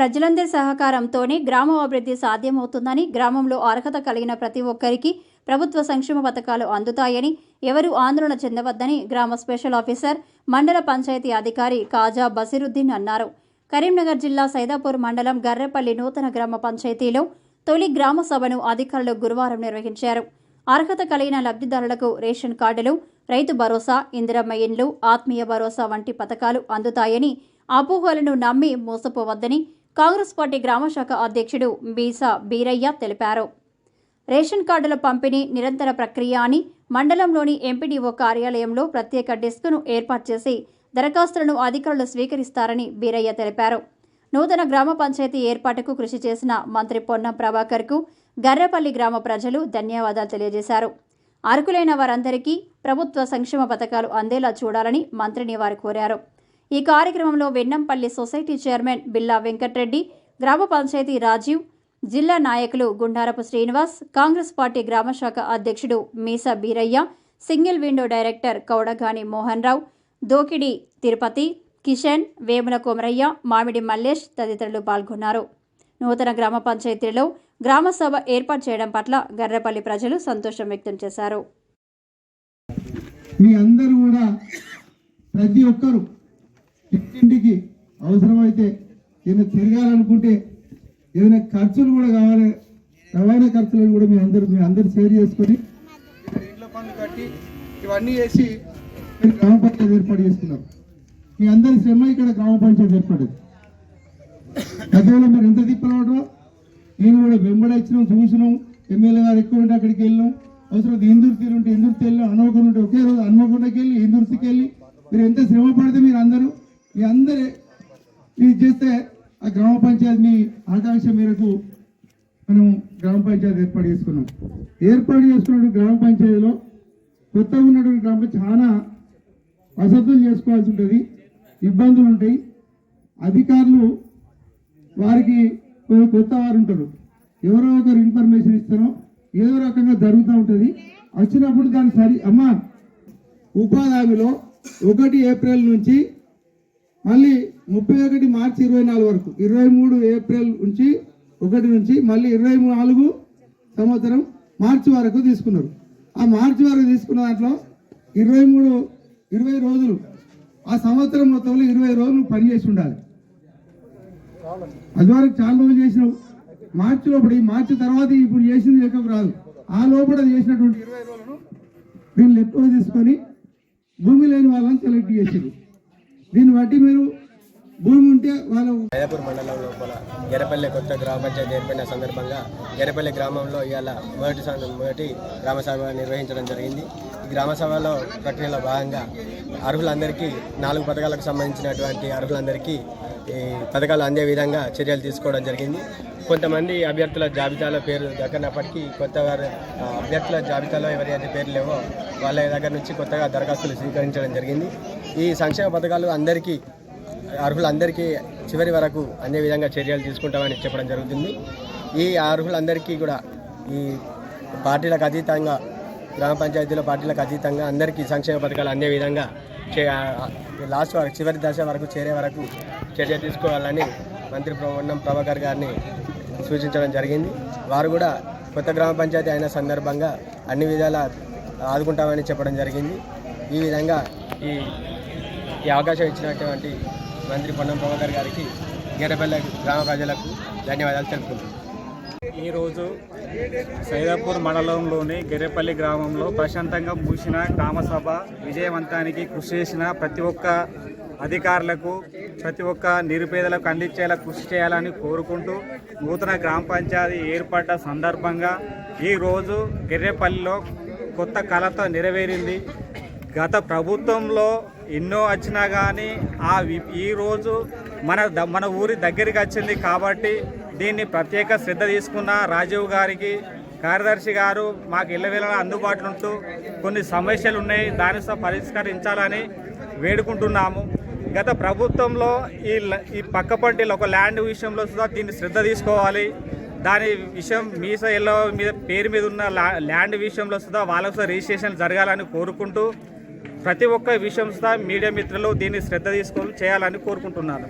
ప్రజలందరి సహకారంతోనే గ్రామ అభివృద్ధి సాధ్యమవుతుందని గ్రామంలో అర్హత కలిగిన ప్రతి ఒక్కరికి ప్రభుత్వ సంక్షేమ పథకాలు అందుతాయని ఎవరూ ఆందోళన చెందవద్దని గ్రామ స్పెషల్ ఆఫీసర్ మండల పంచాయతీ అధికారి కాజా బసిరుద్దీన్ అన్నారు. కరీంనగర్ జిల్లా సైదాపూర్ మండలం గర్రెపల్లి నూతన గ్రామ పంచాయతీలో తొలి గ్రామ సభను అధికారులు గురువారం నిర్వహించారు. అర్హత కలిగిన లబ్ధిదారులకు రేషన్ కార్డులు రైతు భరోసా ఇందిరమ్మ ఇండ్లు ఆత్మీయ భరోసా వంటి పథకాలు అందుతాయని అపోహలను నమ్మి మోసపోవద్దని కాంగ్రెస్ పార్టీ గ్రామశాఖ అధ్యక్షుడు బీసా బీరయ్య తెలిపారు. రేషన్ కార్డుల పంపిణీ నిరంతర ప్రక్రియ అని మండలంలోని ఎంపీడీఓ కార్యాలయంలో ప్రత్యేక డెస్క్ను ఏర్పాటు చేసి దరఖాస్తులను అధికారులు స్వీకరిస్తారని బీరయ్య తెలిపారు. నూతన గ్రామ పంచాయతీ ఏర్పాటుకు కృషి చేసిన మంత్రి పొన్నం ప్రభాకర్కు గర్రపల్లి గ్రామ ప్రజలు ధన్యవాదాలు తెలియజేశారు. అర్హులైన వారందరికీ ప్రభుత్వ సంక్షేమ పథకాలు అందేలా చూడాలని మంత్రిని వారు కోరారు. ఈ కార్యక్రమంలో వెన్నంపల్లి సొసైటీ చైర్మన్ బిల్లా వెంకట్రెడ్డి గ్రామ పంచాయతీ రాజీవ్ జిల్లా నాయకులు గుండారపు శ్రీనివాస్ కాంగ్రెస్ పార్టీ గ్రామశాఖ అధ్యక్షుడు Meesa Beeraiah single window director Koudagani Mohan Rao Dokidi Tirupati Kishan Vemula Komaraiah Mamidi Mallesh తదితరులు పాల్గొన్నారు. నూతన గ్రామ పంచాయతీలో గ్రామసభ ఏర్పాటు చేయడం పట్ల గర్రెపల్లి ప్రజలు సంతోషం వ్యక్తం చేశారు. మీ అందరూ కూడా ప్రతి ఒక్కరూ ఇంటింటికి అవసరమైతే ఏదైనా తిరగాలనుకుంటే ఏదైనా ఖర్చులు కూడా కావాలి రవాణా ఖర్చులను కూడా మీ అందరూ మీ అందరూ షేర్ చేసుకొని ఇంట్లో పనులు కట్టి ఇవన్నీ చేసి మీరు గ్రామ పంచాయతీ ఏర్పాటు చేసుకున్నారు. మీ అందరి శ్రమ ఇక్కడ గ్రామ పంచాయతీ ఏర్పడేది. గతంలో మీరు ఎంత తిప్పలవడో నేను కూడా వెంబడి వచ్చినాం చూసినాం. ఎమ్మెల్యే గారు ఎక్కువ ఉంటే అక్కడికి వెళ్ళాం అవసరం ఇందుర్తి ఉంటే ఇందుర్తి వెళ్ళాం హనుమకొండ ఉంటే ఒకే రోజు హనుమకొండకి వెళ్ళి వెళ్ళి మీరు ఎంత శ్రమ పడితే మీరు అందరూ మీ అందరి ఇది చేస్తే ఆ గ్రామ పంచాయతీ మీ ఆకాంక్ష మేరకు మనం గ్రామ పంచాయతీ ఏర్పాటు చేసుకున్నాం. ఏర్పాటు చేసుకున్న గ్రామ పంచాయతీలో కొత్తగా ఉన్నటువంటి గ్రామ చాలా వసతులు చేసుకోవాల్సి ఉంటుంది ఇబ్బందులు ఉంటాయి. అధికారులు వారికి కొన్ని కొత్త వారు ఉంటారు. ఎవరో ఒకరు ఇన్ఫర్మేషన్ ఇస్తారో ఏదో రకంగా జరుగుతూ ఉంటుంది. వచ్చినప్పుడు దాన్ని సరి అమ్మా ఉపాధి హామీలో ఒకటి ఏప్రిల్ నుంచి మళ్ళీ ముప్పై ఒకటి మార్చి ఇరవై నాలుగు వరకు ఇరవై మూడు ఏప్రిల్ నుంచి ఒకటి నుంచి మళ్ళీ ఇరవై నాలుగు సంవత్సరం మార్చి వరకు తీసుకున్నారు. ఆ మార్చి వరకు తీసుకున్న దాంట్లో ఇరవై మూడు ఇరవై రోజులు ఆ సంవత్సరం మొత్తంలో ఇరవై రోజులు పనిచేసి ఉండాలి. అది వరకు చాలా రోజులు చేసినావు. మార్చి లోపల ఈ మార్చి తర్వాత ఇప్పుడు చేసింది లెక్కకు రాదు. ఆ లోపల చేసినటువంటి ఇరవై రోజులను వీళ్ళు ఎక్కువ తీసుకొని భూమి లేని వాళ్ళని సెలెక్ట్ చేసింది. దీన్ని బట్టి మీరు భూమి ఉంటే వాళ్ళు సైదాపూర్ మండలం లోపల గెరపల్లి కొత్త గ్రామ పంచాయతీ ఏర్పడిన సందర్భంగా గెరపల్లి గ్రామంలో ఇవాళ మొదటి మొదటి గ్రామ సభ నిర్వహించడం జరిగింది. ఈ గ్రామ సభలో ప్రక్రియలో భాగంగా అర్హులందరికీ నాలుగు పథకాలకు సంబంధించినటువంటి అర్హులందరికీ ఈ పథకాలు అందే విధంగా చర్యలు తీసుకోవడం జరిగింది. కొంతమంది అభ్యర్థుల జాబితాలో పేరు దక్కనప్పటికీ కొత్త వారి అభ్యర్థుల జాబితాలో ఎవరైతే పేర్లు లేవో వాళ్ళ దగ్గర నుంచి కొత్తగా దరఖాస్తులు స్వీకరించడం జరిగింది. ఈ సంక్షేమ పథకాలు అందరికీ అర్హులందరికీ చివరి వరకు అందే విధంగా చర్యలు తీసుకుంటామని చెప్పడం జరుగుతుంది. ఈ అర్హులందరికీ కూడా ఈ పార్టీలకు అతీతంగా గ్రామ పంచాయతీలో పార్టీలకు అతీతంగా అందరికీ సంక్షేమ పథకాలు అందే విధంగా చే లాస్ట్ వరకు చివరి దశ వరకు చేరే వరకు చర్య తీసుకోవాలని మంత్రి పొన్నం ప్రభాకర్ గారిని సూచించడం జరిగింది. వారు కూడా కొత్త గ్రామ పంచాయతీ అయిన సందర్భంగా అన్ని విధాలా ఆదుకుంటామని చెప్పడం జరిగింది. ఈ విధంగా ఈ ఈ అవకాశం ఇచ్చినటువంటి మంత్రి పొన్నం ప్రభాకర్ గారికి గెరపల్లె గ్రామ ప్రజలకు ధన్యవాదాలు తెలుపుకుంటున్నాను ఈరోజు సైదాపూర్ మండలంలోని గెర్రెపల్లి గ్రామంలో ప్రశాంతంగా మూసిన గ్రామసభ విజయవంతానికి కృషి చేసిన ప్రతి ఒక్క అధికారులకు ప్రతి ఒక్క నిరుపేదలకు అందించేలా కృషి చేయాలని కోరుకుంటూ నూతన గ్రామ పంచాయతీ ఏర్పడ్డ సందర్భంగా ఈరోజు గెర్రెపల్లిలో కొత్త కళతో నెరవేరింది. గత ప్రభుత్వంలో ఎన్నో వచ్చినా కానీ ఆ ఈరోజు మన ద- మన ఊరి దగ్గరికి వచ్చింది కాబట్టి దీన్ని ప్రత్యేక శ్రద్ధ తీసుకున్న రాజీవ్ గారికి కార్యదర్శి గారు మాకు ఇళ్ళవేళ అందుబాటులో ఉంటూ కొన్ని సమస్యలు ఉన్నాయి దాని పరిష్కరించాలని వేడుకుంటున్నాము. గత ప్రభుత్వంలో ఈ ఈ పక్క పంటిలో ఒక ల్యాండ్ విషయంలో సుధా దీన్ని శ్రద్ధ తీసుకోవాలి. దాని విషయం మీస ఎల్లో మీద పేరు మీద ఉన్న ల్యాండ్ విషయంలో సుధా వాళ్ళకు రిజిస్ట్రేషన్ జరగాలని కోరుకుంటూ ప్రతి ఒక్క విషయం మీడియా మిత్రులు దీన్ని శ్రద్ధ తీసుకొని చేయాలని కోరుకుంటున్నాను.